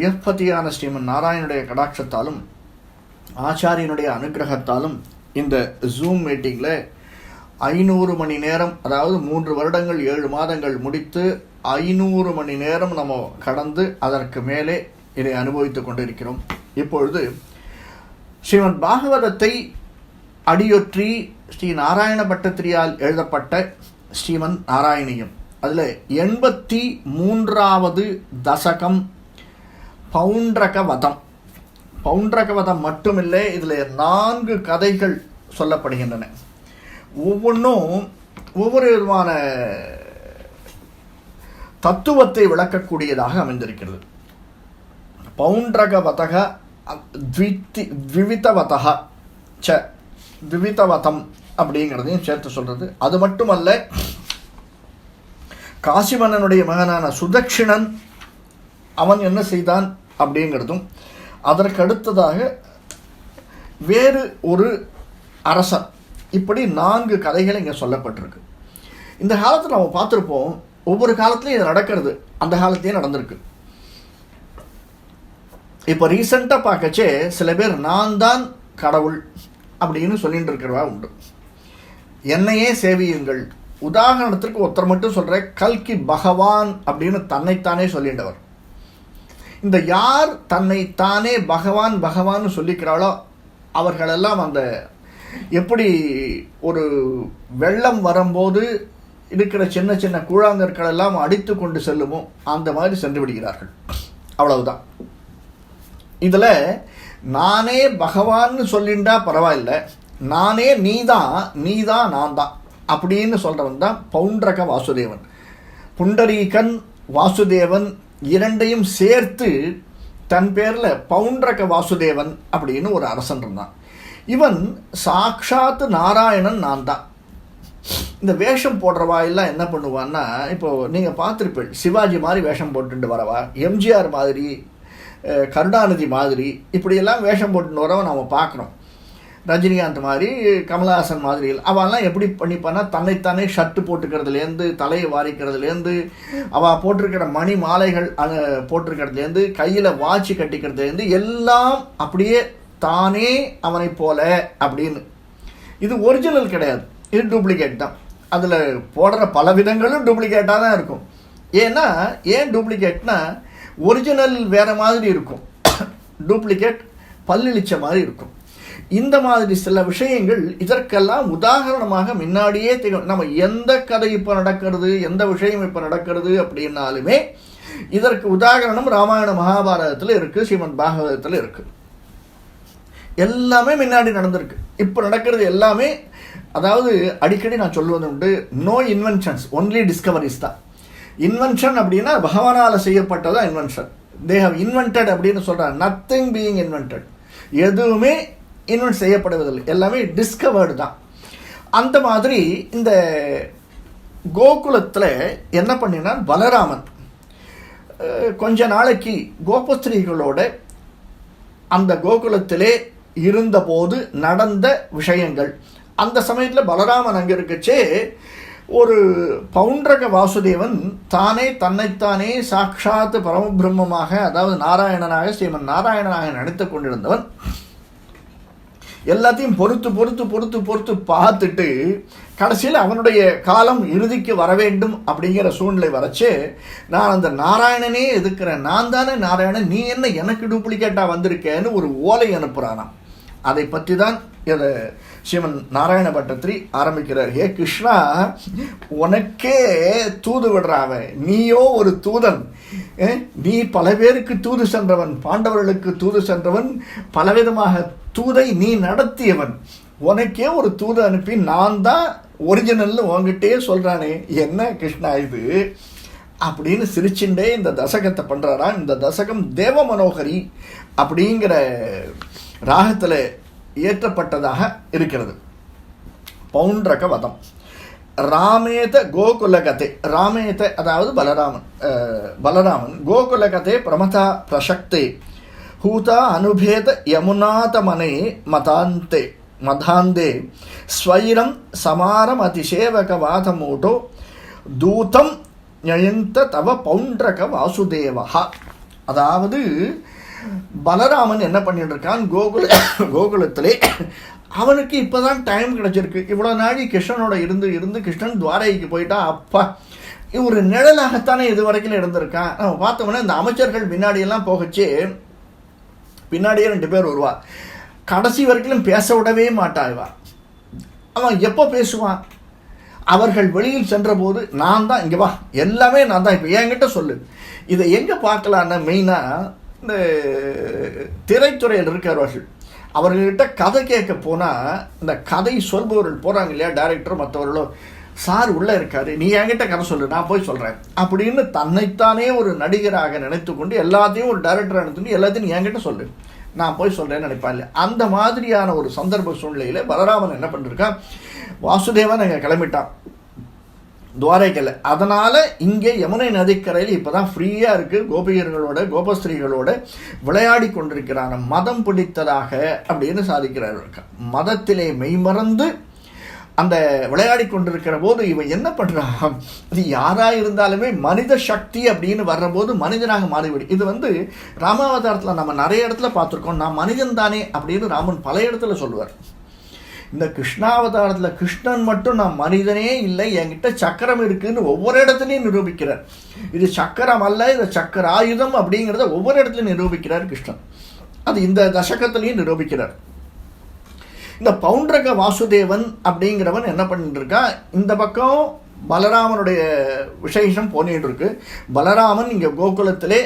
ஸ்ரீயப்பதியான ஸ்ரீமன் நாராயணுடைய கடாட்சத்தாலும் ஆச்சாரியனுடைய அனுகிரகத்தாலும் இந்த ஜூம் மீட்டிங்கில் ஐநூறு மணி நேரம் அதாவது மூன்று வருடங்கள் ஏழு மாதங்கள் முடித்து ஐநூறு மணி நேரம் நம்ம கடந்து அதற்கு மேலே இதை அனுபவித்துக் கொண்டிருக்கிறோம். இப்பொழுது ஸ்ரீமன் பாகவதத்தை அடியொற்றி ஸ்ரீ நாராயண பட்டத்திரியால் எழுதப்பட்ட ஸ்ரீமன் நாராயணியம். அதில் எண்பத்தி மூன்றாவது தசகம் பவுண்டரக வதம் பவுண்டரக வதம் மட்டுமில்லை இதில் நான்கு கதைகள் சொல்லப்படுகின்றன. ஒவ்வொன்றும் ஒவ்வொரு விதமான தத்துவத்தை விளக்கக்கூடியதாக அமைந்திருக்கிறது. பவுண்டரகவதக த்வித்தி த்விவிதவதக ச த்விவிதவதம் அப்படிங்கிறதையும் சேர்த்து சொல்கிறது அது மட்டுமல்ல காசிமன்னனுடைய மகனான சுதக்ஷிணன் அவன் என்ன செய்தான்? அப்படிங்கிறதும் அதற்கு அடுத்ததாக வேறு ஒரு அரசன் இப்படி நான்கு கதைகள் இங்கே சொல்லப்பட்டிருக்கு. இந்த காலத்தில் நம்ம பார்த்துருப்போம் ஒவ்வொரு காலத்துலையும் இது நடக்கிறது. அந்த காலத்தையும் நடந்திருக்கு. இப்போ ரீசண்டாக பார்க்கச்சே சில பேர் நான் தான் கடவுள் அப்படின்னு சொல்லிட்டு இருக்கிறவா உண்டு. என்னையே சேவியுங்கள். உதாரணத்திற்கு ஒருத்தர் மட்டும் சொல்கிற கல்கி பகவான் அப்படின்னு தன்னைத்தானே சொல்லிட்டவர். இந்த யார் தன்னை தானே பகவான் பகவான் சொல்லிக்கிறாளோ அவர்களெல்லாம் அந்த எப்படி ஒரு வெள்ளம் வரும்போது இருக்கிற சின்ன சின்ன கூழாங்கற்கள் எல்லாம் அடித்து கொண்டு செல்லுமோ அந்த மாதிரி சென்று விடுகிறார்கள். அவ்வளவுதான். இதில் நானே பகவான்னு சொல்லிண்டா பரவாயில்ல. நானே நீதான் நீதான் நான் தான் அப்படின்னு சொல்கிறவன் தான் பவுண்டரக வாசுதேவன். புண்டரீகன் வாசுதேவன் இரண்டையும் சேர்த்து தன் பேரில் பவுண்டரக வாசுதேவன் அப்படின்னு ஒரு அரசன் இருந்தான். இவன் சாக்ஷாத்து நாராயணன் நான் தான் இந்த வேஷம் போடுறவா எல்லாம் என்ன பண்ணுவான்னா இப்போது நீங்கள் பார்த்துருப்பீள் சிவாஜி மாதிரி வேஷம் போட்டுட்டு வரவா எம்ஜிஆர் மாதிரி கருணாநிதி மாதிரி இப்படியெல்லாம் வேஷம் போட்டுன்னு வரவன் நம்ம பார்க்குறோம். ரஜினிகாந்த் மாதிரி கமலஹாசன் மாதிரி அவெல்லாம் எப்படி பண்ணிப்பான்னா தன்னைத்தானே ஷர்ட்டு போட்டுக்கிறதுலேருந்து தலையை வாரிக்கிறதுலேருந்து அவள் போட்டிருக்கிற மணி மாலைகள் அங்கே போட்டிருக்கிறதுலேருந்து கையில் வாட்சி கட்டிக்கிறதுலேருந்து எல்லாம் அப்படியே தானே அவனை போல அப்படின்னு. இது ஒரிஜினல் கிடையாது. இது டூப்ளிகேட் தான். அதில் போடுற பல விதங்களும் டூப்ளிகேட்டாக தான் இருக்கும். ஏன்னா ஏன் டூப்ளிகேட்னா ஒரிஜினல் வேறு மாதிரி இருக்கும். டூப்ளிகேட் பல்லிழிச்ச மாதிரி இருக்கும். இந்த மாதிரி சில விஷயங்கள் இதற்கெல்லாம் உதாரணமாக முன்னாடியே தெரியும். நம்ம எந்த கதை இப்போ நடக்கிறது எந்த விஷயம் இப்போ நடக்கிறது அப்படின்னாலுமே இதற்கு உதாரணம் ராமாயண மகாபாரதத்தில் இருக்குது ஸ்ரீமத் பாகவதத்தில் இருக்குது எல்லாமே முன்னாடி நடந்திருக்கு. இப்போ நடக்கிறது எல்லாமே அதாவது அடிக்கடி நான் சொல்வது உண்டு நோ இன்வென்ஷன்ஸ் ஒன்லி டிஸ்கவரிஸ் தான். இன்வென்ஷன் அப்படின்னா பகவானால் செய்யப்பட்டதான் இன்வென்ஷன் தே ஹவ் இன்வென்டட் அப்படின்னு சொல்கிறாங்க நத்திங் பீயிங் இன்வென்டட் எதுவுமே இன்வென்ட் செய்யப்படுவதில்லை. எல்லாமே டிஸ்கவர்டு தான். அந்த மாதிரி இந்த கோகுலத்தில் என்ன பண்ணினான்? பலராமன். கொஞ்ச நாளைக்கு கோபஸ்திரீகளோட அந்த கோகுலத்திலே இருந்தபோது நடந்த விஷயங்கள். அந்த சமயத்தில் பலராமன் அங்கே இருக்கச்சே ஒரு பவுண்டரக வாசுதேவன் தானே தன்னைத்தானே சாட்சாத் பரமபிரம்மமாக அதாவது நாராயணனாக ஸ்ரீமன் நாராயணனாக நினைத்து கொண்டிருந்தவன். எல்லாத்தையும் பொறுத்து பொறுத்து பொறுத்து பொறுத்து பார்த்துட்டு கடைசியில் அவனுடைய காலம் இறுதிக்கு வர வேண்டும் அப்படிங்கிற சூழ்நிலை வரச்சு நான் அந்த நாராயணனே எதுக்கிறேன்? நான் தானே நாராயணன். நீ என்ன எனக்கு டூப்ளிகேட்டாக வந்திருக்கேன்னு ஒரு ஓலை அனுப்புகிறானாம் அதை பற்றி தான் இதை ஸ்ரீமன் நாராயண பட்டத்திரி ஆரம்பிக்கிறார். ஹே கிருஷ்ணா உனக்கே தூது விடுறாவ நீயோ ஒரு தூதன். நீ பல பேருக்கு தூது சென்றவன். பாண்டவர்களுக்கு தூது சென்றவன். பலவிதமாக தூதை நீ நடத்தியவன். உனக்கே ஒரு தூது அனுப்பி நான் தான் ஒரிஜினல்னு உங்ககிட்டயே சொல்கிறானே என்ன கிருஷ்ணா இது? அப்படின்னு சிரிச்சுட்டே இந்த தசகத்தை பண்ணுறாரா இந்த தசகம் தேவ மனோகரி அப்படிங்கிற ராகத்தில் இயற்றப்பட்டதாக இருக்கிறது. பவுண்டரக வதம் ராமேத கோகுலகதே ராமேத அதாவது பலராமன் பலராமன் கோகுலகதே பிரமதா பிரசக்தே ஹூதா அனுபேத யமுனாதமனே மதாந்தே மதாந்தே ஸ்வைரம் சமாரம் அதிசேவகவாதமூட்டோ தூதம் ஞயந்த தவ பௌண்டரக வாசுதேவா அதாவது பலராமன் என்ன பண்ணிட்டு இருக்கான் கோகுல கோகுலத்திலே அவனுக்கு இப்போ தான் டைம் கிடச்சிருக்கு. இவ்வளோ நாளி கிருஷ்ணனோட இருந்து இருந்து கிருஷ்ணன் துவாரகைக்கு போயிட்டா அப்பா ஒரு நிழலாகத்தானே இது வரைக்கும் இருந்திருக்கான். நம்ம பார்த்தோம்னா இந்த அமைச்சர்கள் பின்னாடியெல்லாம் போகச்சு. பின்னாடியே ரெண்டு பேர் வருவா. கடைசி வரைக்கும் பேச விடவே மாட்டா இவா. அவன் எப்போ பேசுவான்? அவர்கள் வெளியில் சென்றபோது நான் தான் இங்கே வா. எல்லாமே நான் தான். இப்போ என்கிட்ட சொல்லு. இதை எங்கே பார்க்கலான்னா மெயினாக இந்த திரைத்துறையில் இருக்கிறவர்கள் அவர்கள்ட்ட கதை கேட்க போனால் இந்த கதை சொல்பவர்கள் போகிறாங்க இல்லையா டைரக்டர் மற்றவர்களோ சார் உள்ளே இருக்காரு. நீ என்கிட்ட கதை சொல்லு நான் போய் சொல்கிறேன் அப்படின்னு தன்னைத்தானே ஒரு நடிகராக நினைத்து கொண்டு எல்லாத்தையும் ஒரு டைரக்டராக நினைத்து எல்லாத்தையும் நீ என்கிட்ட சொல்லு. நான் போய் சொல்கிறேன்னு நினைப்பா இல்லை. அந்த மாதிரியான ஒரு சந்தர்ப்ப சூழ்நிலையில் பலராமன் என்ன பண்ணிருக்கான்? வாசுதேவன் அங்கே கிளம்பிட்டான். துவாரைக்கல்ல அதனால் இங்கே யமுனை நதிக்கரையில் இப்போ தான் ஃப்ரீயாக இருக்குது கோபிகர்களோட கோபஸ்திரீகளோட விளையாடி கொண்டிருக்கிறான மதம் பிடித்ததாக அப்படின்னு சாதிக்கிறார் மதத்திலே மெய்மறந்து அந்த விளையாடி கொண்டிருக்கிற போது இவன் என்ன பண்ணுறான் இது யாராக இருந்தாலுமே மனித சக்தி அப்படின்னு வர்றபோது மனிதனாக மாறிவிடும் இது வந்து ராமாவதாரத்தில் நம்ம நிறைய இடத்துல பார்த்துருக்கோம். நான் மனிதன் தானே அப்படின்னு ராமன் பல இடத்துல சொல்லுவார். இந்த கிருஷ்ணாவதாரத்தில் கிருஷ்ணன் மட்டும் நான் மனிதனே இல்லை என்கிட்ட சக்கரம் இருக்குன்னு ஒவ்வொரு இடத்துலையும் நிரூபிக்கிறார். இது சக்கரம் அல்ல இது சக்கர ஆயுதம் அப்படிங்கிறத ஒவ்வொரு இடத்துலையும் நிரூபிக்கிறார் கிருஷ்ணன். அது இந்த தசகத்திலையும் நிரூபிக்கிறார். இந்த பவுண்டரக வாசுதேவன் அப்படிங்கிறவன் என்ன பண்ணிட்டு இருக்கா இந்த பக்கம் பலராமனுடைய விசேஷம் போனிட்டு இருக்கு பலராமன் இங்கே கோகுலத்திலே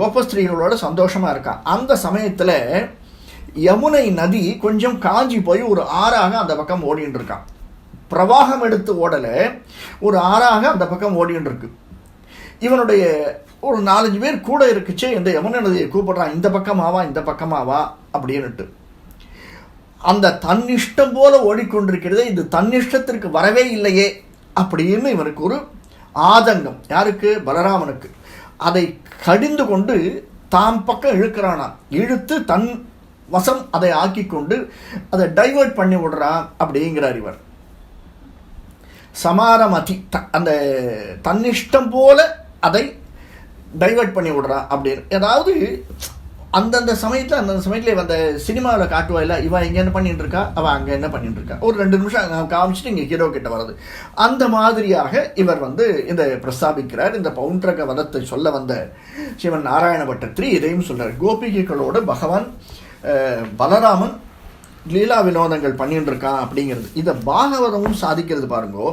கோபஸ்திரீகளோட சந்தோஷமாக இருக்கான். அந்த சமயத்தில் யமுனை நதி கொஞ்சம் காஞ்சி போய் ஒரு ஆறாக அந்த பக்கம் ஓடின்னு இருக்கான் பிரவாகம் எடுத்து ஓடலை ஒரு ஆறாக அந்த பக்கம் ஓடின்னு இருக்கு இவனுடைய ஒரு நாலஞ்சு பேர் கூட இருக்குச்சே இந்த யமுனை நதியை கூப்பிடுறான் இந்த பக்கமாவா இந்த பக்கமாவா அப்படின்னுட்டு. அந்த தன்னிஷ்டம் போல ஓடிக்கொண்டிருக்கிறதே இது தன்னிஷ்டத்திற்கு வரவே இல்லையே அப்படின்னு இவனுக்கு ஒரு ஆதங்கம். யாருக்கு? பலராமனுக்கு. அதை கடிந்து கொண்டு தாம் பக்கம் இழுக்கிறானா இழுத்து தன் வசம் அதை ஆக்கி கொண்டு அதை டைவர்ட் பண்ணி விடுறான் அப்படிங்கிறார் இவர். சமாரமதி அந்த தன்னிஷ்டம் போல அதை டைவர்ட் பண்ணி விடுறான் அப்படின்னு ஏதாவது அந்தந்த சமயத்தில் அந்தந்த சமயத்தில் அந்த சினிமாவில் காட்டுவாயில் இவன் இங்கே என்ன பண்ணிட்டு இருக்கா அவன் அங்கே என்ன பண்ணிட்டு இருக்கா. ஒரு ரெண்டு நிமிஷம் காமிச்சிட்டு இங்கே ஹீரோ கிட்ட வருது அந்த மாதிரியாக இவர் வந்து இந்த பிரஸ்தாபிக்கிறார். இந்த பவுண்டரக வதத்தை சொல்ல வந்த சிவன் நாராயண பட்டத்திரி இதையும் சொல்றார். கோபிகைகளோட பகவான் பலராமன் லீலா வினோதங்கள் பண்ணிட்டு இருக்கான் அப்படிங்கிறது. இதை பாகவதமும் சாதிக்கிறது பாருங்கோ.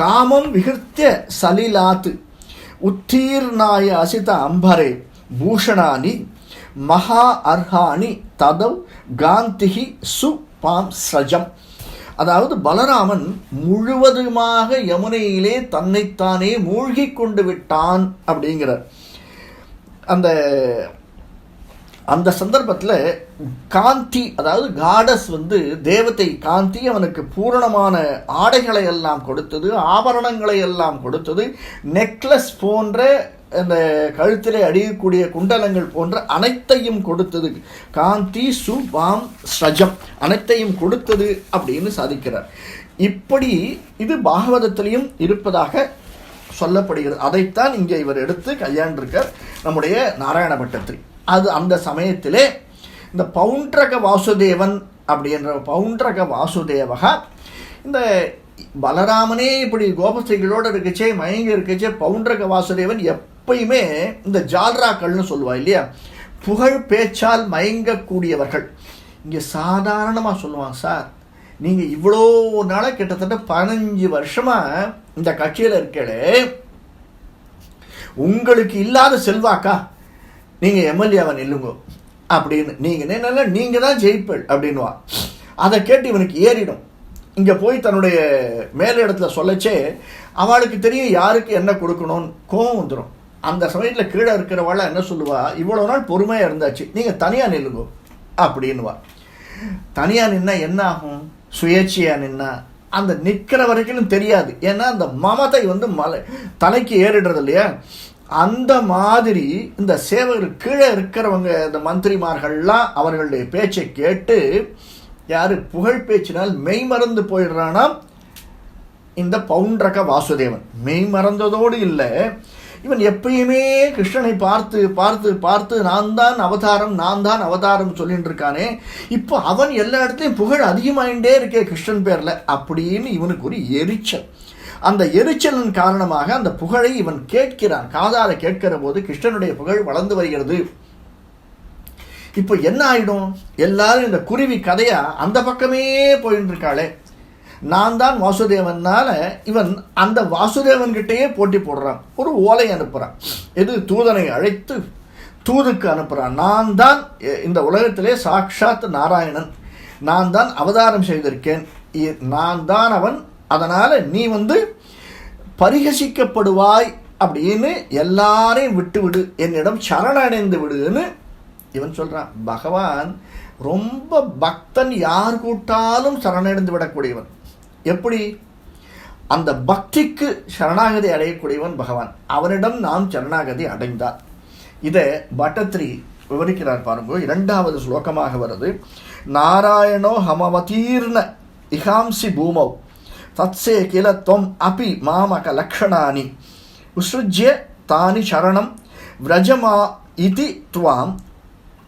காமம் விகிருத்திய சலிலாத்து உத்தீர்ணாய அசித அம்பரே பூஷணானி மகா அர்ஹானி ததவ் காந்திகி சு பாம் சஜம். அதாவது பலராமன் முழுவதுமாக யமுனையிலே தன்னைத்தானே மூழ்கி கொண்டு விட்டான் அப்படிங்கிறார். அந்த அந்த சந்தர்ப்பத்தில் காந்தி அதாவது காடஸ் வந்து தேவத்தை காந்தி அவனுக்கு பூரணமான ஆடைகளை எல்லாம் கொடுத்தது ஆபரணங்களை எல்லாம் கொடுத்தது நெக்லஸ் போன்ற அந்த கழுத்திலே அடியக்கூடிய குண்டலங்கள் போன்ற அனைத்தையும் கொடுத்தது. காந்தி சுபாம் ஸ்ரஜம். அனைத்தையும் கொடுத்தது அப்படின்னு சாதிக்கிறார். இப்படி இது பாகவதத்திலையும் இருப்பதாக சொல்லப்படுகிறது. அதைத்தான் இங்கே இவர் எடுத்து கையாண்டிருக்கார். நம்முடைய நாராயண பட்டத்தில். அது அந்த சமயத்திலே இந்த பவுண்ட்ரக வாசுதேவன் அப்படின்ற பவுண்ட்ரக வாசுதேவகா இந்த பலராமனே இப்படி கோபஸ்திரிகளோடு இருக்கச்சே மயங்கி இருக்குச்சே பவுண்டரக வாசுதேவன் எப்பயுமே இந்த ஜால்ராக்கள்னு சொல்லுவா இல்லையா? புகழ் பேச்சால் மயங்கக்கூடியவர்கள். இங்கே சாதாரணமாக சொல்லுவாங்க சார் நீங்கள் இவ்வளோ நாளாக கிட்டத்தட்ட பதினஞ்சு வருஷமாக இந்த கட்சியில் இருக்கலே உங்களுக்கு இல்லாத செல்வாக்கா? நீங்கள் எம்எல்ஏவை நில்லுங்க. அப்படின்னு. நீங்கள் நின்னால நீங்கள் தான் ஜெயிப்பள் அப்படின்வா அதை கேட்டு இவனுக்கு ஏறிடும். இங்கே போய் தன்னுடைய மேலிடத்துல சொல்லச்சே அவளுக்கு தெரியும் யாருக்கு என்ன கொடுக்கணும்னு கோவம் வந்துடும் அந்த சமயத்தில் கீழே இருக்கிறவாள் என்ன சொல்லுவா? இவ்வளோ நாள் பொறுமையாக இருந்தாச்சு நீங்கள் தனியாக நில்லுங்க அப்படின்வா தனியாக நின்னா என்ன ஆகும்? சுயேட்சையாக நின்னா அந்த நிற்கிற வரைக்கும் தெரியாது. ஏன்னா அந்த மமதை வந்து மலை தலைக்கு ஏறிடுறது இல்லையா? அந்த மாதிரி இந்த சேவகர் கீழே இருக்கிறவங்க இந்த மந்திரிமார்கள்லாம் அவர்களுடைய பேச்சை கேட்டு யார் புகழ் பேச்சினால் மெய்மறந்து போயிடுறானா? இந்த பவுண்டரக வாசுதேவன். மெய் மறந்ததோடு இல்லை. இவன் எப்பயுமே கிருஷ்ணனை பார்த்து பார்த்து பார்த்து நான் தான் அவதாரம் நான் தான் அவதாரம் சொல்லிட்டு இருக்கானே இப்போ அவன் எல்லா இடத்துலையும் புகழ் அதிகமாயிட்டே இருக்கே கிருஷ்ணன் பேரில். அப்படின்னு இவனுக்கு ஒரு எரிச்சல். அந்த எரிச்சலின் காரணமாக அந்த புகழை இவன் கேட்கிறான். காதால கேட்கிற போது கிருஷ்ணனுடைய புகழ் வளர்ந்து வருகிறது. இப்போ என்ன ஆயிடும்? எல்லாரும் இந்த குருவி கதையா அந்த பக்கமே போயின்னு இருக்காளே நான் தான் வாசுதேவனால இவன் அந்த வாசுதேவன் கிட்டேயே போட்டி போடுறான். ஒரு ஓலை அனுப்புறான். எது? தூதனை அழைத்து தூதுக்கு அனுப்புகிறான் நான் தான் இந்த உலகத்திலே சாக்ஷாத் நாராயணன். நான் தான் அவதாரம் செய்திருக்கேன். இ- நான் தான் அவன் அதனால் நீ வந்து பரிகசிக்கப்படுவாய் அப்படின்னு எல்லாரையும் விட்டு விடு என்னிடம் சரணடைந்து விடுன்னு இவன் சொல்கிறான் பகவான் ரொம்ப பக்தன் யார் கூட்டாலும் சரணடைந்து விடக்கூடியவன். எப்படி? அந்த பக்திக்கு சரணாகதி அடையக்கூடியவன் பகவான். அவனிடம் நாம் சரணாகதி அடைந்தார் இதை பட்டத்ரி விவரிக்கிறார் பாருங்க. இரண்டாவது ஸ்லோகமாக வருது. நாராயணோ ஹமவதீர்ண இகாம்சி பூமௌ. தத்சே கில துவம் அபி மாமக லக்ஷணானி. உசృజ్య தானி சரணம் விரஜமா இதி துவாம்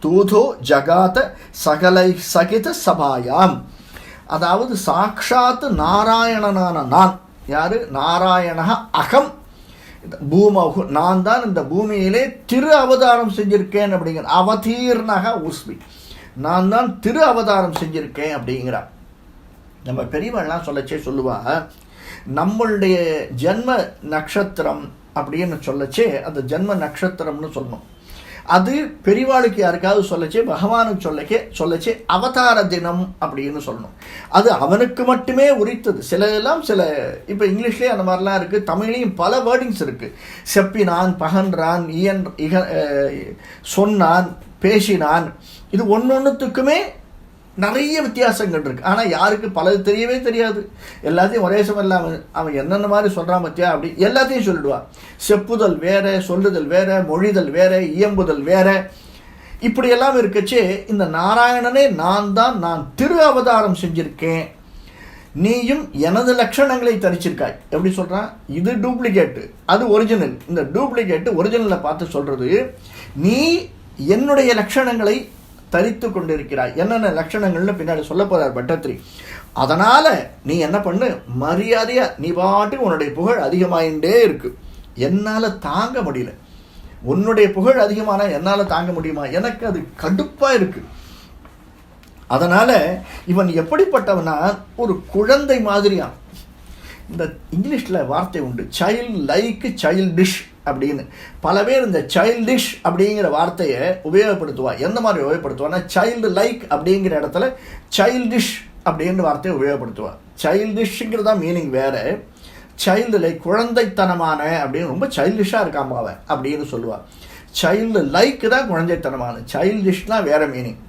தூதோ ஜகாத சகலை சகித சபாயாம். அதாவது சாட்சாத் நாராயணனான நான். யார்? நாராயணா அகம். பூமகு நான் தான் இந்த பூமியிலே திரு அவதாரம் செஞ்சிருக்கேன் அப்படிங்கிற அவதீர்ணக உஸ்மி. நான் தான் திரு அவதாரம் செஞ்சிருக்கேன் அப்படிங்கிறார். நம்ம பெரியவெல்லாம் சொல்லச்சே சொல்லுவா நம்மளுடைய ஜென்ம நட்சத்திரம் அப்படின்னு சொல்லச்சே அந்த ஜென்ம நட்சத்திரம்னு சொல்லணும். அது பெரியவாளுக்கு யாருக்காவது சொல்லச்சே பகவானுக்கு சொல்லக்கே சொல்லச்சே அவதார தினம் அப்படின்னு சொல்லணும். அது அவனுக்கு மட்டுமே உரித்தது. சில எல்லாம் சில இப்போ இங்கிலீஷ்லேயே அந்த மாதிரிலாம் இருக்குது தமிழ்லேயும் பல வேர்டிங்ஸ் இருக்குது செப்பினான் பகன்றான் இயன் இக சொன்னான் பேசினான். இது ஒன்று ஒன்றுத்துக்குமே நிறைய வித்தியாசங்கள் இருக்குது ஆனால் யாருக்கு பலது தெரியவே தெரியாது. எல்லாத்தையும் ஒரே சமயம் இல்லாமல் அவன் என்னென்ன மாதிரி சொல்கிறான் பத்தியா? அப்படி எல்லாத்தையும் சொல்லிடுவான் செப்புதல் வேறு சொல்லுதல் வேறு மொழிதல் வேறு இயம்புதல் வேறு. இப்படியெல்லாம் இருக்கச்சு இந்த நாராயணனே நான் தான் நான் திரு அவதாரம் செஞ்சுருக்கேன். நீயும் எனது லட்சணங்களை தரிச்சிருக்காய். எப்படி சொல்கிறான் இது டூப்ளிகேட்டு. அது ஒரிஜினல் இந்த டூப்ளிகேட்டு ஒரிஜினலை பார்த்து சொல்கிறது நீ என்னுடைய லட்சணங்களை தரித்து கொண்டிருக்கிறாய். என்னென்ன லட்சணங்கள்னு பின்னாடி சொல்ல போகிறார் பட்டத்ரி. அதனால் நீ என்ன பண்ணு? மரியாதையாக நீ பாட்டு உன்னுடைய புகழ் அதிகமாயிண்டே இருக்கு. என்னால் தாங்க முடியல. உன்னுடைய புகழ் அதிகமான என்னால் தாங்க முடியுமா? எனக்கு அது கடுப்பாக இருக்குது அதனால் இவன் எப்படிப்பட்டவனா? ஒரு குழந்தை மாதிரியான் இந்த இங்கிலீஷில் வார்த்தை உண்டு. சைல்ட் லைக் சைல்டிஷ் அப்படின்னு. பல பேர் இந்த சைல்டிஷ் அப்படிங்கிற வார்த்தையை உபயோகப்படுத்துவா எந்த மாதிரி உபயோகப்படுத்துவான்னா சைல்டு லைக் அப்படிங்கிற இடத்துல சைல்டிஷ் அப்படின்ற வார்த்தையை உபயோகப்படுத்துவா. சைல்டிஷ்ங்கிறது தான் மீனிங் வேறு சைல்டு லைக் குழந்தைத்தனமான அப்படின்னு ரொம்ப சைல்டிஷாக இருக்காமா அவன் அப்படின்னு சொல்லுவாள் சைல்டு லைக் தான் குழந்தைத்தனமான சைல்டிஷ்லாம் வேறு மீனிங்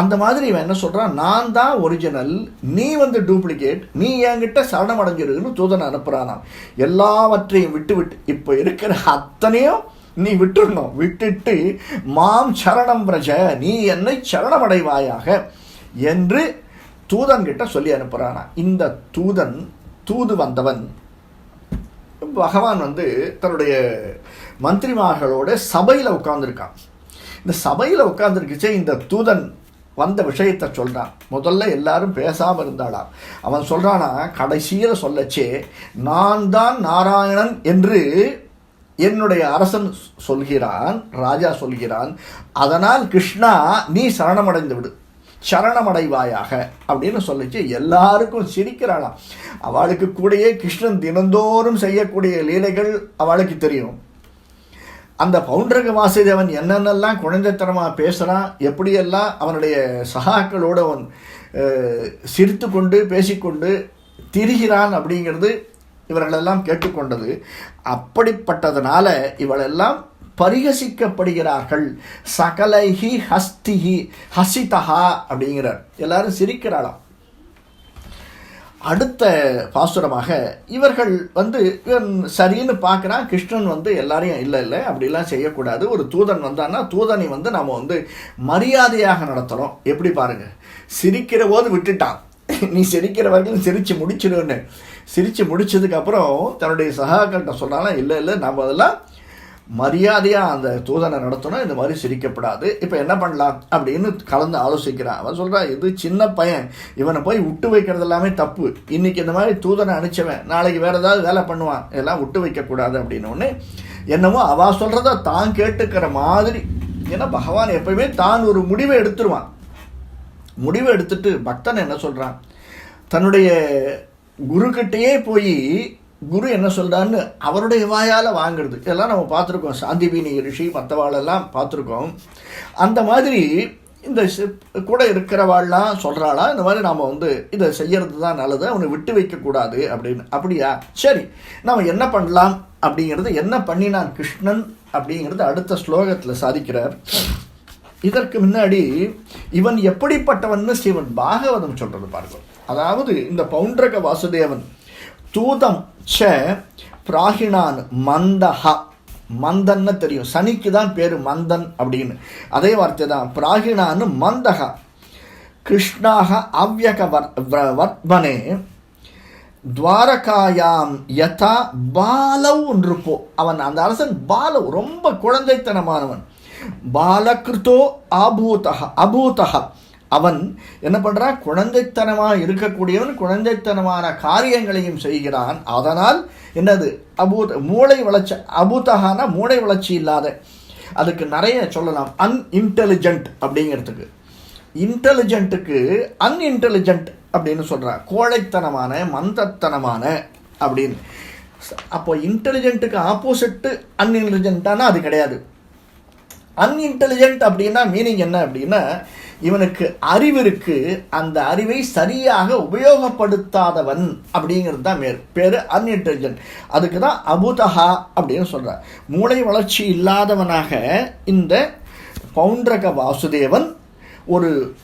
அந்த மாதிரி இவன் என்ன சொல்கிறான் நான் தான் ஒரிஜினல் நீ வந்து டூப்ளிகேட் நீ என்கிட்ட சரணம் அடைஞ்சிருக்குன்னு தூதனை அனுப்புறானாம். எல்லாவற்றையும் விட்டு விட்டு இப்போ இருக்கிற அத்தனையும் நீ விட்டுடணும் விட்டுட்டு மாம் சரணம் பிரஜ நீ என்னை சரணமடைவாயாக என்று தூதன் கிட்ட சொல்லி அனுப்புகிறானா இந்த தூதன் தூது வந்தவன் பகவான் வந்து தன்னுடைய மந்திரிமார்களோட சபையில் உட்கார்ந்துருக்கான். இந்த சபையில் உட்காந்துருக்குச்சே இந்த தூதன் வந்த விஷயத்தை சொல்கிறான் முதல்ல எல்லாரும் பேசாமல் இருந்தாளாம். அவன் சொல்கிறானா கடைசியில் சொல்லச்சே நான் தான் நாராயணன் என்று என்னுடைய அரசன் சொல்கிறான் ராஜா சொல்கிறான். அதனால் கிருஷ்ணா நீ சரணமடைந்து விடு. சரணமடைவாயாக. அப்படின்னு சொல்லிச்சு எல்லாருக்கும் சிரிக்கிறாளாம். அவளுக்கு கூடயே கிருஷ்ணன் தினந்தோறும் செய்யக்கூடிய லீலைகள் அவளுக்கு தெரியும். அந்த பவுண்டரக வாசுதேவன் என்னென்னலாம் குழந்தைத்தனமாக பேசுகிறான் எப்படியெல்லாம் அவனுடைய சகாக்களோடு அவன் சிரித்து கொண்டு பேசிக்கொண்டு திரிகிறான் அப்படிங்கிறது இவர்களெல்லாம் கேட்டுக்கொண்டது. அப்படிப்பட்டதுனால இவளெல்லாம் பரிகசிக்கப்படுகிறார்கள். சகலைஹி ஹஸ்திஹி ஹசிதஹா அப்படிங்கிறார். எல்லாரும் சிரிக்கிறாளாம். அடுத்த பாசுரமாக இவர்கள் வந்து இவன் சரின்னு பார்க்குறான் கிருஷ்ணன் வந்து எல்லாரையும் இல்லை இல்லை அப்படிலாம் செய்யக்கூடாது. ஒரு தூதன் வந்தான்னா தூதனை வந்து நம்ம வந்து மரியாதையாக நடத்தணும். எப்படி பாருங்க? சிரிக்கிற போது விட்டுட்டான். நீ சிரிக்கிற வரைக்கும் சிரித்து முடிச்சிடுன்னு. சிரித்து முடிச்சதுக்கப்புறம் தன்னுடைய சகாக்கள்கிட்ட சொன்னாலும் இல்லை இல்லை நம்ம அதெல்லாம் மரியாதையாக அந்த தூதனை நடத்தணும் இந்த மாதிரி சிரிக்கப்படாது. இப்போ என்ன பண்ணலாம்? அப்படின்னு கலந்து ஆலோசிக்கிறான். அவன் சொல்கிறான் இது சின்ன பையன். இவனை போய் விட்டு வைக்கிறது எல்லாமே தப்பு. இன்னைக்கு இந்த மாதிரி தூதனை அனுப்பிச்சவன். நாளைக்கு வேறு ஏதாவது வேலை பண்ணுவான். இதெல்லாம் விட்டு வைக்கக்கூடாது. அப்படின்னு ஒன்று என்னமோ அவள் சொல்கிறத தான் கேட்டுக்கிற மாதிரி. ஏன்னா பகவான் எப்பயுமே தான் ஒரு முடிவை எடுத்துருவான். முடிவை எடுத்துட்டு பக்தன் என்ன சொல்கிறான் தன்னுடைய குருக்கிட்டேயே போய் குரு என்ன சொல்கிறான்னு அவருடைய வாயால் வாங்கிறது. இதெல்லாம் நம்ம பார்த்துருக்கோம். சாந்திபீனி ரிஷி மற்றவாளெல்லாம் பார்த்துருக்கோம். அந்த மாதிரி இந்த கூட இருக்கிறவாள்லாம் சொல்கிறாளா இந்த மாதிரி நாம் வந்து இதை செய்கிறது தான் நல்லது. அவனை விட்டு வைக்கக்கூடாது அப்படின்னு. அப்படியா? சரி. நாம் என்ன பண்ணலாம் அப்படிங்கிறது என்ன பண்ணினான் கிருஷ்ணன் அப்படிங்கிறது அடுத்த ஸ்லோகத்தில் சாதிக்கிறார். இதற்கு முன்னாடி இவன் எப்படிப்பட்டவன்னு ஸ்ரீவன் பாகவதம் சொல்கிறது பாருங்க. அதாவது இந்த பௌண்டரக வாசுதேவன் தூதம் ச பிராகினான் மந்தஹா. மந்தன்னு தெரியும். சனிக்கு தான் பேரு மந்தன் அப்படின்னு. அதே வார்த்தை தான் பிராகிணான்னு மந்தஹா. கிருஷ்ணாக அவ்யக வர் வ- வர்மனே துவாரகாயாம் யதா பாலவ் இருப்போ அவன் அந்த அரசன் பாலவ். ரொம்ப குழந்தைத்தனமானவன். பாலகிருத்தோ ஆபூதக அபூதக அவன் என்ன பண்ணுறான் குழந்தைத்தனமாக இருக்கக்கூடியவன் குழந்தைத்தனமான காரியங்களையும் செய்கிறான். அதனால் என்னது? அபூத் மூளை வளர்ச்சி அபூதகானா மூளை வளர்ச்சி இல்லாத. அதுக்கு நிறைய சொல்லலாம். அன்இன்டெலிஜென்ட் அப்படிங்கிறதுக்கு. இன்டெலிஜென்ட்டுக்கு அன்இன்டெலிஜென்ட் அப்படின்னு சொல்கிறான் கோழைத்தனமான மந்தத்தனமான அப்படின்னு. அப்போ இன்டெலிஜென்ட்டுக்கு ஆப்போசிட்டு அன்இன்டெலிஜென்ட்டானா அது கிடையாது. அன்இன்டெலிஜென்ட் அப்படின்னா மீனிங் என்ன அப்படின்னா இவனுக்கு அறிவு இருக்கு அந்த அறிவை சரியாக உபயோகப்படுத்தாதவன் அப்படிங்கிறது தான் மேர் பேர் அன்இன்டெலிஜென்ட் அதுக்கு தான் அபுதஹா அப்படின்னு சொல்கிறார் மூளை வளர்ச்சி இல்லாதவனாக இந்த பவுண்டரக வாசுதேவன் ஒரு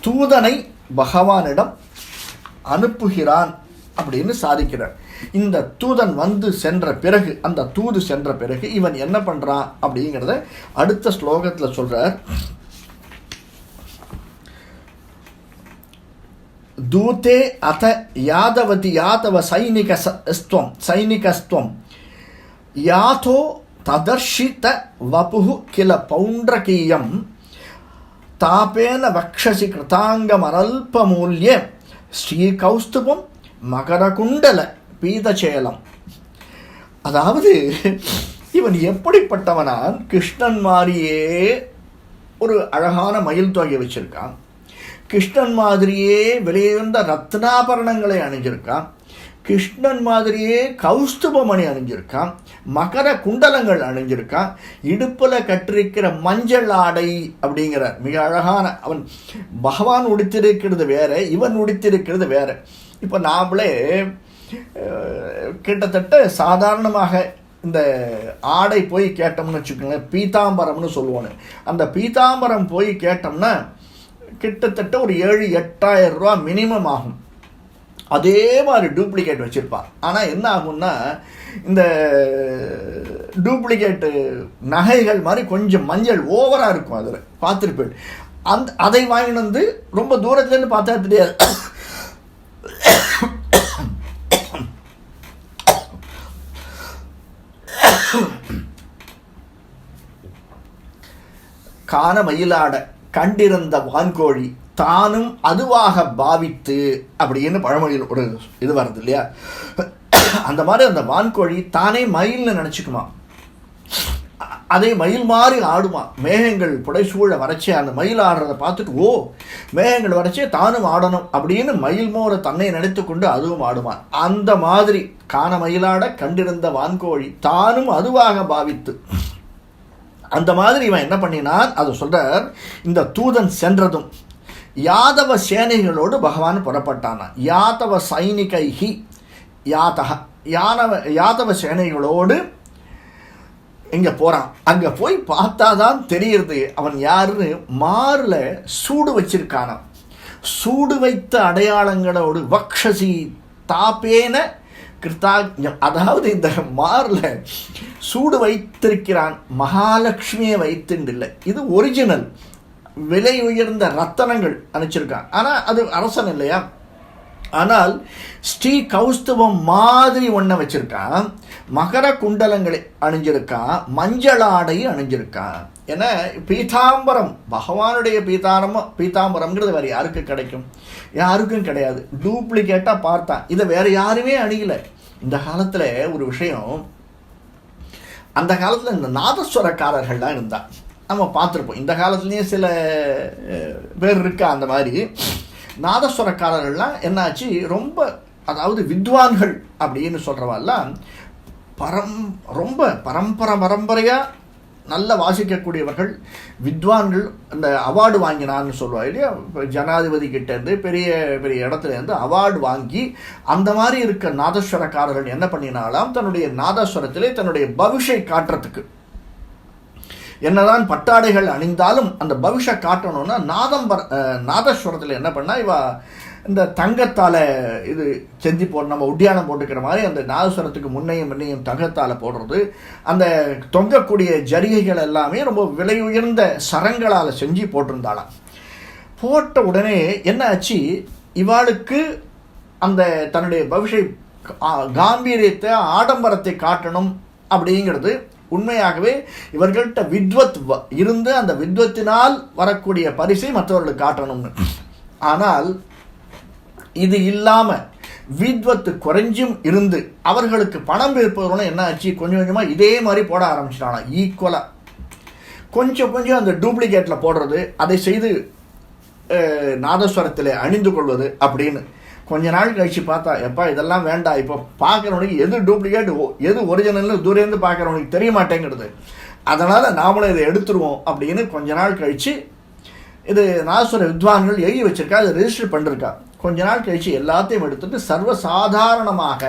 தூதனை பகவானிடம் அனுப்புகிறான் அப்படின்னு சாதிக்கிறார். இந்த தூதன் வந்து சென்ற பிறகு அந்த தூது சென்ற பிறகு இவன் என்ன பண்ணுறான் அப்படிங்கிறத அடுத்த ஸ்லோகத்தில் சொல்கிறார் தூதே அத யாதவதி யாதவ சைனிக ஸ்துவம் சைனிகஸ்துவம் யாதோ ததர்ஷித வபுகு கில பௌண்டரகீயம் தாபேன வக்ஷசி கிருதாங்கமரல்பமூல்ய. ஸ்ரீகௌஸ்துபம் மகரகுண்டல பீதச்சேலம். அதாவது இவன் எப்படிப்பட்டவனான்? கிருஷ்ணன் மாதிரியே ஒரு அழகான மயில் தொகை வச்சிருக்கான். கிருஷ்ணன் மாதிரியே விலையுயர்ந்த ரத்னாபரணங்களை அணிஞ்சிருக்கான். கிருஷ்ணன் மாதிரியே கௌஸ்துபமணி அணிஞ்சிருக்கான். மகர குண்டலங்கள் அணிஞ்சிருக்கான். இடுப்பில் கட்டிருக்கிற மஞ்சள் ஆடை அப்படிங்கிறார் மிக அழகான அவன் பகவான் உடுத்திருக்கிறது வேற இவன் உடுத்திருக்கிறது வேற. இப்போ நாமளே கிட்டத்தட்ட சாதாரணமாக இந்த ஆடை போய் கேட்டோம்னு வச்சுக்கோங்களேன் பீதாம்பரம்னு சொல்லுவோன்னு அந்த பீதாம்பரம் போய் கேட்டோம்னா கிட்டத்தட்ட ஒரு ஏழு எட்டாயிரம் ரூபா மினிமம் ஆகும். அதே மாதிரி டூப்ளிகேட் வச்சுருப்பார். ஆனால் என்ன ஆகும்னா இந்த டூப்ளிகேட்டு நகைகள் மாதிரி கொஞ்சம் மஞ்சள் ஓவராக இருக்கும் அதில். பார்த்துருப்பேன் அந்த அதை வாங்கிட்டு வந்து ரொம்ப தூரத்துலேருந்து பார்த்தா தெரியாது. காண மயிலாட கண்டிருந்த வான்கோழி தானும் அதுவாக பாவித்து அப்படின்னு பழமொழியில் ஒரு இது வருது இல்லையா? அந்த மாதிரி அந்த வான்கோழி தானே மயில்னு நினச்சிக்குமா? அதே மயில் மாதிரி ஆடுமா? மேகங்கள் புடைசூழ வரைச்சி அந்த மயில் ஆடுறதை பார்த்துட்டு ஓ மேகங்கள் வரைச்சி தானும் ஆடணும் அப்படின்னு மயில் மோர தன்னை நினைத்து கொண்டு அதுவும் ஆடுமா? அந்த மாதிரி காண மயிலாட கண்டிருந்த வான்கோழி தானும் அதுவாக பாவித்து அந்த மாதிரி இவன் என்ன பண்ணினான்? அது சொல்கிறார் இந்த தூதன் சென்றதும் யாதவ சேனைகளோடு பகவான் புறப்பட்டான. யாதவ சைனிகைஹி யாதக யானவ யாதவ சேனைகளோடு இங்கே போகிறான் அங்கே போய் பார்த்தா தான் தெரியுது அவன் யாருன்னு மாறில் சூடு வச்சிருக்கானாம். சூடு வைத்த அடையாளங்களோடு வக்ஷசி தாப்பேன கிருத்தாஜம் அதாவது இந்த மாறில் சூடு வைத்திருக்கிறான் மகாலட்சுமியை வைத்துண்டில்லை இது ஒரிஜினல் விலை உயர்ந்த ரத்தனங்கள் அனுப்பிச்சிருக்கான் ஆனால் அது அரசன் இல்லையா? ஆனால் ஸ்ரீ கௌஸ்தவம் மாதிரி ஒன்றை வச்சுருக்கான். மகர குண்டலங்களை அணிஞ்சிருக்கான். மஞ்சள் ஆடை அணிஞ்சிருக்கான். ஏன்னா பீதாம்பரம். பகவானுடைய பீதாரம பீதாம்பரம்ங்கிறது வேறு யாருக்கு கிடைக்கும்? யாருக்கும் கிடையாது. டூப்ளிகேட்டாக பார்த்தான். இதை வேறு யாருமே அணியலை. இந்த காலத்தில் ஒரு விஷயம் அந்த காலத்தில் இந்த நாதஸ்வரக்காரர்கள்லாம் இருந்தா. நம்ம பார்த்துருப்போம். இந்த காலத்துலேயும் சில பேர் இருக்கா அந்த மாதிரி. நாதஸ்வரக்காரர்கள்லாம் என்னாச்சு? ரொம்ப அதாவது வித்வான்கள் அப்படின்னு சொல்கிறவெல்லாம் பரம் ரொம்ப பரம்பரை பரம்பரையாக நல்ல வாசிக்கக்கூடியவர்கள் வித்வான்கள் அந்த அவார்டு வாங்கினான்னு சொல்லுவாங்க இல்லையா? ஜனாதிபதி கிட்டேருந்து பெரிய பெரிய இடத்துலேருந்து அவார்டு வாங்கி அந்த மாதிரி இருக்க நாதஸ்வரக்காரர்கள் என்ன பண்ணினாலாம்? தன்னுடைய நாதஸ்வரத்திலே தன்னுடைய பவிஷை காட்டுறதுக்கு. என்னதான் பட்டாடைகள் அணிந்தாலும் அந்த பவிஷ காட்டணும்னா நாதம்பர நாதஸ்வரத்தில் என்ன பண்ணால் இவா இந்த தங்கத்தால் இது செஞ்சு போட நம்ம உட்டியானம் போட்டுக்கிற மாதிரி அந்த நாதஸ்வரத்துக்கு முன்னையும் முன்னையும் தங்கத்தால் போடுறது அந்த தொங்கக்கூடிய ஜரிகைகள் எல்லாமே ரொம்ப விலை உயர்ந்த சரங்களால் செஞ்சு போட்டிருந்தாளாம். போட்ட உடனே என்ன ஆச்சு? இவாளுக்கு அந்த தன்னுடைய பவிஷை காம்பீரியத்தை ஆடம்பரத்தை காட்டணும் அப்படிங்கிறது உண்மையாகவே இவர்கள்ட்ட வித்வத் வ- இருந்து அந்த வித்வத்தினால் வரக்கூடிய பரிசை மற்றவர்களுக்கு காட்டணும்னு. ஆனால் இது இல்லாமல் வித்வத்து குறைஞ்சும் இருந்து அவர்களுக்கு பணம் இருப்பவர்களும் என்ன ஆச்சு? கொஞ்சம் கொஞ்சமாக இதே மாதிரி போட ஆரம்பிச்சிட்டாங்க ஈக்குவலாக கொஞ்சம் கொஞ்சம் அந்த டூப்ளிகேட்டில் போடுறது அதை செய்து நாதஸ்வரத்தில் அணிந்து கொள்வது அப்படின்னு. கொஞ்ச நாள் கழிச்சு பார்த்தா எப்பா இதெல்லாம் வேண்டாம் இப்போ பார்க்குறவனுக்கு எது டூப்ளிகேட் எது ஒரிஜினல்னு தூரேந்து பார்க்குறவனுக்கு தெரிய மாட்டேங்கிறது. அதனால் நாமளும் இதை எடுத்துருவோம் அப்படின்னு கொஞ்ச நாள் கழிச்சு இது நாதஸ்வர வித்வான்கள் எழுதி வச்சிருக்கா அதை ரெஜிஸ்டர் பண்ணிருக்கா. கொஞ்ச நாள் கழிச்சு எல்லாத்தையும் எடுத்துட்டு சர்வசாதாரணமாக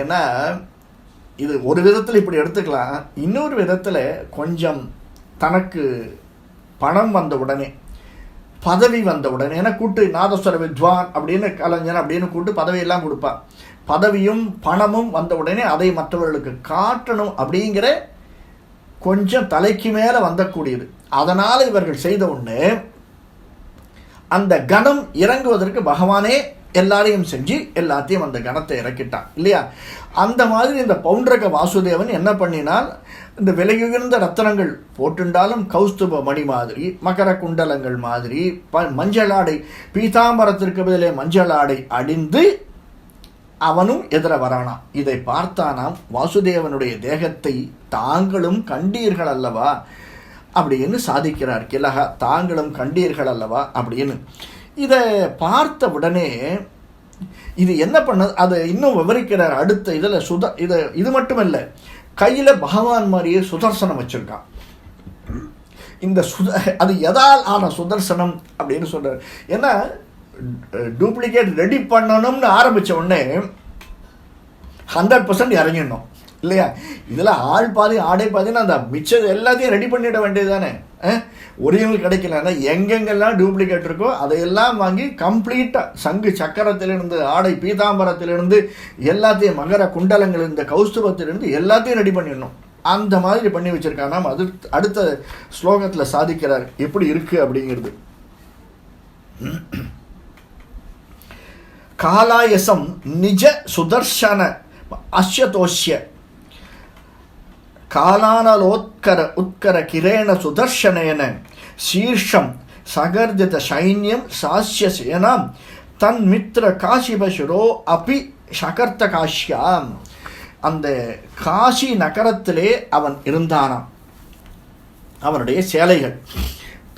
ஏன்னா இது ஒரு விதத்தில் இப்படி எடுத்துக்கலாம். இன்னொரு விதத்தில் கொஞ்சம் தனக்கு பணம் வந்த உடனே பதவி வந்த உடனே ஏன்னா கூட்டு நாதஸ்வர வித்வான் அப்படின்னு கலைஞர் அப்படின்னு கூட்டு பதவியெல்லாம் கொடுப்பான். பதவியும் பணமும் வந்த உடனே அதை மற்றவர்களுக்கு காட்டணும் அப்படிங்கிற கொஞ்சம் தலைக்கு மேலே வந்தக்கூடியது. அதனால் இவர்கள் செய்த ஒன்று அந்த கணம் இறங்குவதற்கு பகவானே எல்லாரையும் செஞ்சு எல்லாத்தையும் அந்த கணத்தை இறக்கிட்டான் இல்லையா? அந்த மாதிரி இந்த பவுண்டரக வாசுதேவன் என்ன பண்ணினால் இந்த விலையுயர்ந்த ரத்தனங்கள் போட்டுண்டாலும் கௌஸ்துப மணி மாதிரி மகர குண்டலங்கள் மாதிரி ப- மஞ்சள் ஆடை பீதாம்பரத்திற்கு பதிலே மஞ்சளாடை அடிந்து அவனும் எதிர வரானாம். இதை பார்த்தானாம் வாசுதேவனுடைய தேகத்தை தாங்களும் கண்டீர்கள் அல்லவா? அப்படின்னு சாதிக்கிறார். கிலகா தாங்களும் கண்டீர்கள் அல்லவா? அப்படின்னு. இதை பார்த்த உடனே இது என்ன பண்ணது? அதை இன்னும் விவரிக்கிறார் அடுத்த இதில் சுத இதை இது மட்டும் இல்லை கையில் பகவான் மாதிரியே சுதர்சனம் வச்சுருக்கான். இந்த சுத அது எதால் ஆன சுதர்சனம் அப்படின்னு சொல்கிறார் ஏன்னா டூப்ளிகேட் ரெடி பண்ணணும்னு ஆரம்பித்த உடனே ஹண்ட்ரட் பர்சன்ட் இறங்கிடணும். இல்லையா? இதில் ஆள் பாதி ஆடை பாதின்னு அந்த மிச்சம் எல்லாத்தையும் ரெடி பண்ணிட வேண்டியது தானே ஒரிஜினல் கிடைக்கலன்னா எங்கெங்கெல்லாம் டூப்ளிகேட் இருக்கோ அதையெல்லாம் வாங்கி கம்ப்ளீட்டாக சங்கு சக்கரத்திலிருந்து ஆடை பீதாம்பரத்திலிருந்து எல்லாத்தையும் மகர குண்டலங்கள் இந்த கௌஸ்துபத்திலிருந்து எல்லாத்தையும் ரெடி பண்ணிடணும். அந்த மாதிரி பண்ணி வச்சிருக்காங்க. அது அடுத்த ஸ்லோகத்தில் சாதிக்கிறார். எப்படி இருக்கு அப்படிங்கிறது. காலாயசம் நிஜ சுதர்ஷன அஸ்யதோஷ்ய காலானலோத்கர உத்கர கிரேண சுதர்ஷனேன. சீர்ஷம் சகர்ஜித சைன்யம் சாஸ்ய சேனாம் தன் மித்ர காசிபசுரோ அபி சகர்த்த காஷ்யாம். அந்த காசி நகரத்திலே அவன் இருந்தானாம். அவனுடைய சேலைகள்.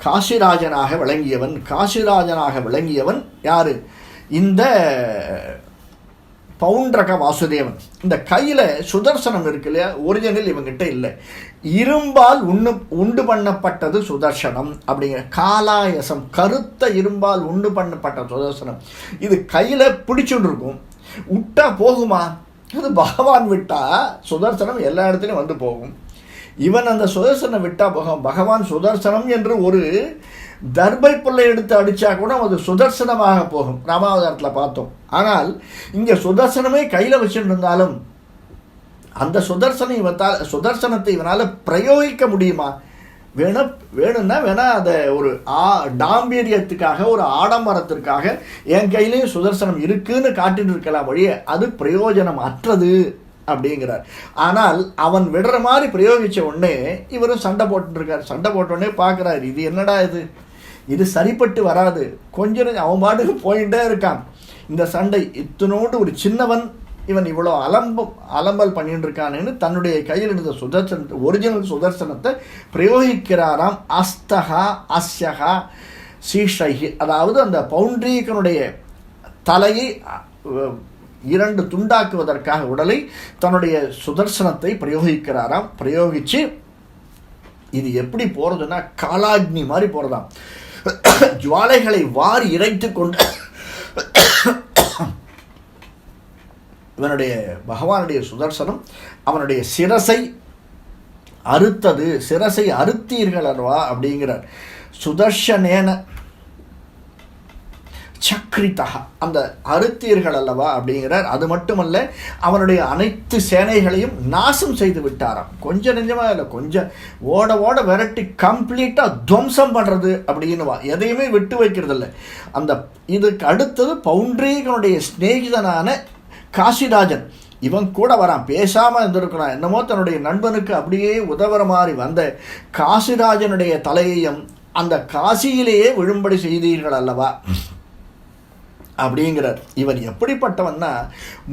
காசிராஜனாக விளங்கியவன் காசிராஜனாக விளங்கியவன் யாரு? இந்த பவுண்டரக வாசுதேவன். இந்த கையில் சுதர்சனம் இருக்கு இல்லையா? ஒரிஜினல் இவங்கிட்ட இல்லை. இரும்பால் உண்ணு உண்டு பண்ணப்பட்டது சுதர்சனம் அப்படிங்கிற காலாயசம் கருத்த இரும்பால் உண்டு பண்ணப்பட்ட சுதர்சனம். இது கையில் பிடிச்சுட்டு இருக்கும். விட்டா போகுமா? அது பகவான் விட்டா சுதர்சனம் எல்லா இடத்துலையும் வந்து போகும். இவன் அந்த சுதர்சனம் விட்டா போகும் பகவான் சுதர்சனம் என்று ஒரு தர்பை புல்லை எடுத்து அடித்தா கூட அது சுதர்சனமாக போகும். ராமாவதாரத்தில் பார்த்தோம். ஆனால் இங்கே சுதர்சனமே கையில் வச்சுருந்தாலும் அந்த சுதர்சனம் இவத்தால் சுதர்சனத்தை இவனால் பிரயோகிக்க முடியுமா? வேணும் வேணும்னா வேணா அதை ஒரு ஆ டாம்பீரியத்துக்காக ஒரு ஆடம்பரத்திற்காக என் கையிலையும் சுதர்சனம் இருக்குன்னு காட்டிட்டு இருக்கலாம் வழியே அது பிரயோஜனம் அற்றது அப்படிங்கிறார். ஆனால் அவன் விடுற மாதிரி பிரயோகித்த உடனே இவரும் சண்டை போட்டுருக்கார் சண்டை போட்ட உடனே பார்க்குறாரு இது என்னடா இது? இது சரிப்பட்டு வராது. கொஞ்சம் அவன் பாட்டுக்கு போயிட்டே இருக்கான். இந்த சண்டை இத்தனோடு ஒரு சின்னவன் இவன் இவ்வளோ அலம்பம் அலம்பல் பண்ணிட்டு இருக்கானேன்னு தன்னுடைய கையில் இருந்த சுதர்சன ஒரிஜினல் சுதர்சனத்தை பிரயோகிக்கிறாராம். அஸ்தகா அஸ்யகா சீஷகி அதாவது அந்த பவுண்டரீகனுடைய தலையை இரண்டு துண்டாக்குவதற்காக உடலை தன்னுடைய சுதர்சனத்தை பிரயோகிக்கிறாராம். பிரயோகித்து இது எப்படி போகிறதுன்னா காலாக்னி மாதிரி போகிறதாம் ஜுவாலைகளை வாரி இறைத்து கொண்டு இவனுடைய பகவானுடைய சுதர்சனம் அவனுடைய சிரசை அறுத்தது. சிரசை அறுத்தீர்கள் அல்லவா? அப்படிங்கிறார். சுதர்ஷனேன சக்ரிதா அந்த அறுத்தீர்கள் அல்லவா அப்படிங்கிறார். அது மட்டுமல்ல அவனுடைய அனைத்து சேனைகளையும் நாசம் செய்து விட்டாராம். கொஞ்சம் நெஞ்சமாக இல்லை கொஞ்சம். ஓட ஓட விரட்டி கம்ப்ளீட்டாக துவம்சம் பண்ணுறது அப்படின்னுவா. எதையுமே விட்டு வைக்கிறது இல்லை அந்த இதுக்கு அடுத்தது பவுண்ட்ரீகனுடைய சிநேகிதனான காசிராஜன். இவன் கூட வரான். பேசாமல் இருந்திருக்கிறான் என்னமோ தன்னுடைய நண்பனுக்கு அப்படியே உதவுற மாதிரி வந்த காசிராஜனுடைய தலையையும் அந்த காசியிலேயே விழும்படி செய்தீர்கள் அல்லவா? அப்படிங்கிறார். இவன் எப்படிப்பட்டவன்னா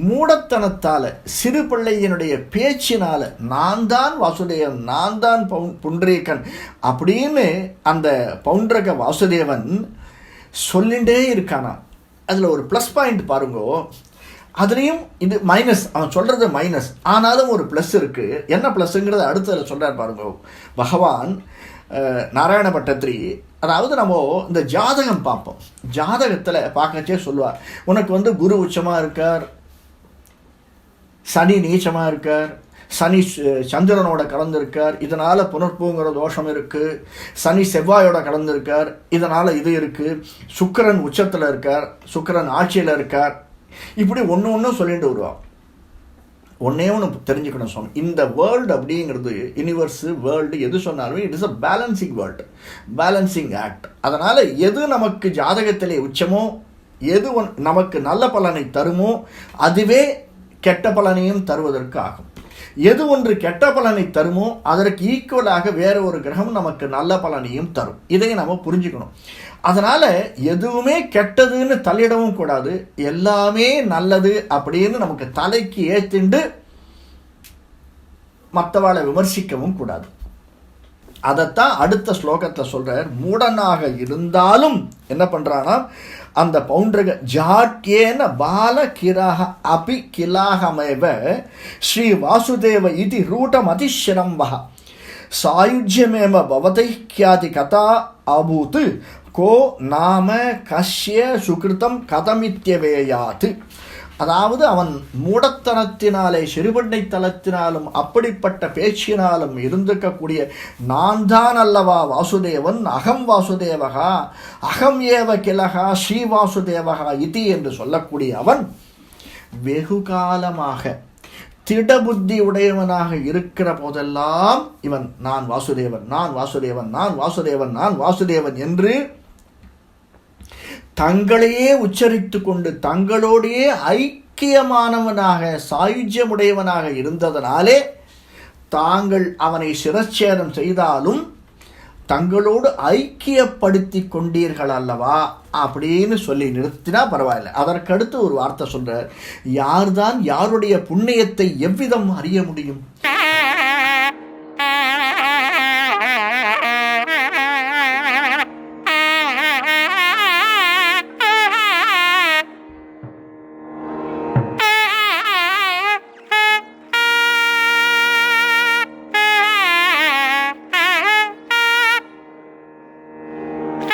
மூடத்தனத்தால் சிறு பிள்ளையினுடைய பேச்சினால் நான் தான் வாசுதேவன் நான் தான் பவுன் புண்டரீகன் அப்படின்னு அந்த பவுண்டரக வாசுதேவன் சொல்லிகிட்டே இருக்கானா அதில் ஒரு ப்ளஸ் பாயிண்ட் பாருங்கோ. அதுலேயும் இது மைனஸ் அவன் சொல்கிறது மைனஸ் ஆனாலும் ஒரு ப்ளஸ் இருக்குது என்ன ப்ளஸ்ஸுங்கிறத அடுத்ததில் சொல்கிறார் பாருங்க. பகவான் நாராயண பட்டத்திரி அதாவது நம்ம இந்த ஜாதகம் பார்ப்போம். ஜாதகத்தில் பார்க்கச்சே சொல்லுவார் உனக்கு வந்து குரு உச்சமாக இருக்கார் சனி நீச்சமாக இருக்கார் சனி சு- சந்திரனோட கலந்துருக்கார் இதனால் புனர்பூங்கிற தோஷம் இருக்குது சனி செவ்வாயோட கலந்துருக்கார் இதனால் இது இருக்குது சுக்கரன் உச்சத்தில் இருக்கார் சுக்கிரன் ஆட்சியில் இருக்கார். இப்படி ஒன்று ஒன்றும் சொல்லிட்டு வருவான். ஒன்னே ஒன்று தெரிஞ்சுக்கணும் சுவாமி. இந்த வேர்ல்டு அப்படிங்கிறது யூனிவர்ஸு வேர்ல்டு எது சொன்னாலுமே it is a balancing world balancing act அதனால் எது நமக்கு ஜாதகத்திலே உச்சமோ எது ஒன் நமக்கு நல்ல பலனை தருமோ அதுவே கெட்ட பலனையும் தருவதற்கு ஆகும் எது ஒன்று கெட்ட பலனை தருமோ அதற்கு ஈக்குவலாக வேற ஒரு கிரகம் நமக்கு நல்ல பலனையும் தரும். இதை நம்ம புரிஞ்சுக்கணும். அதனால் எதுவுமே கெட்டதுன்னு தள்ளிடவும் கூடாது. எல்லாமே நல்லது அப்படின்னு நமக்கு தலைக்கு ஏற்றிண்டு மற்றவாளை விமர்சிக்கவும் கூடாது. அதைத்தான் அடுத்த ஸ்லோகத்தில் சொல்கிறார் மூடனாக இருந்தாலும் என்ன பண்ணுறான்னா அந்த பௌண்டரக ஜாட்யேன பால கிராக அபி கிலாகமேவ ஸ்ரீ வாசுதேவ இது ரூடம் அதிசிரம்பः சாயுஜ்யமேவ பவதைக்கியாதி கதா அபூத். கோ நாம கஷ்ய சுகிருதம் கதமித்யவேயாத். அதாவது அவன் மூடத்தனத்தினாலே சிறுபண்ணை தலத்தினாலும் அப்படிப்பட்ட பேச்சினாலும் இருந்திருக்கக்கூடிய நான் தான் அல்லவா வாசுதேவன் அகம் வாசுதேவகா அகம் ஏவ கிலகா ஸ்ரீ வாசுதேவகா இதி என்று சொல்லக்கூடிய அவன் வெகு காலமாக திடபுத்தி உடையவனாக இருக்கிற போதெல்லாம் இவன் நான் வாசுதேவன் நான் வாசுதேவன் நான் வாசுதேவன் நான் வாசுதேவன் என்று தங்களையே உச்சரித்து கொண்டு தங்களோடையே ஐக்கியமானவனாக சாயுஜ்யமுடையவனாக இருந்ததனாலே தாங்கள் அவனை சிரச்சேதம் செய்தாலும் தங்களோடு ஐக்கியப்படுத்தி கொண்டீர்கள் அல்லவா? அப்படின்னு சொல்லி நிறுத்தினா பரவாயில்ல. அதற்கடுத்து ஒரு வார்த்தை சொல்றார். யார்தான் யாருடைய புண்ணியத்தை எவ்விதம் அறிய முடியும்?